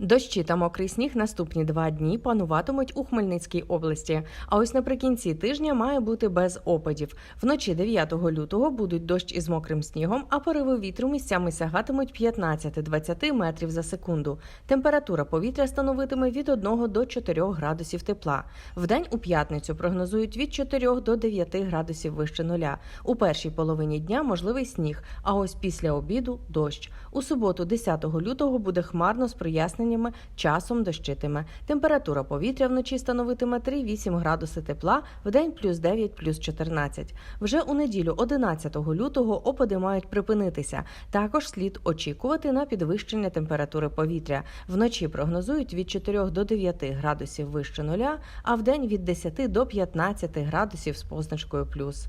Дощі та мокрий сніг наступні два дні пануватимуть у Хмельницькій області. А ось наприкінці тижня має бути без опадів. Вночі 9 лютого будуть дощ із мокрим снігом, а пориви вітру місцями сягатимуть 15-20 метрів за секунду. Температура повітря становитиме від 1 до 4 градусів тепла. Вдень у п'ятницю прогнозують від 4 до 9 градусів вище нуля. У першій половині дня можливий сніг, а ось після обіду дощ. У суботу, 10 лютого, буде хмарно з проясненнями, часом дощитиме. Температура повітря вночі становитиме 3-8 градуси тепла, вдень плюс 9, плюс 14. Вже у неділю, 11 лютого, опади мають припинитися. Також слід очікувати на підвищення температури повітря. Вночі прогнозують від 4 до 9 градусів вище нуля, а вдень від 10 до 15 градусів з позначкою плюс.